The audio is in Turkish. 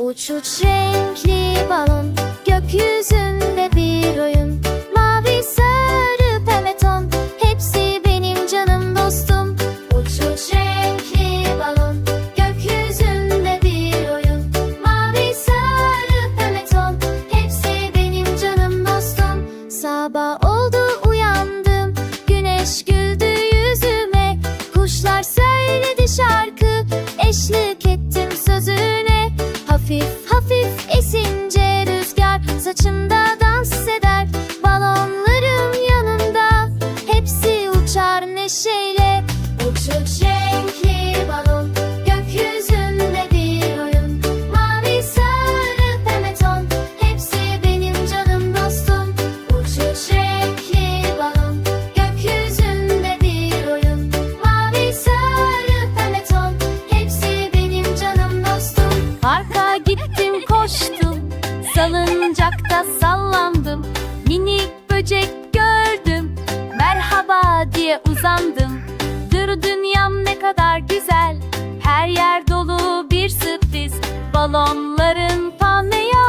Uç uç renkli balon Gökyüzünde bir oyun. Mavi sarı pembe ton Hepsi benim canım dostum. Uç uç renkli balon Gökyüzünde bir oyun. Mavi sarı pembe ton Hepsi benim canım dostum. Sabah Hafif hafif esince rüzgar Saçımda Salıncakta sallandım. Minik böcek gördüm. Merhaba diye uzandım. Dur dünyam ne kadar güzel. Her yer dolu bir sürpriz. Balonların panayı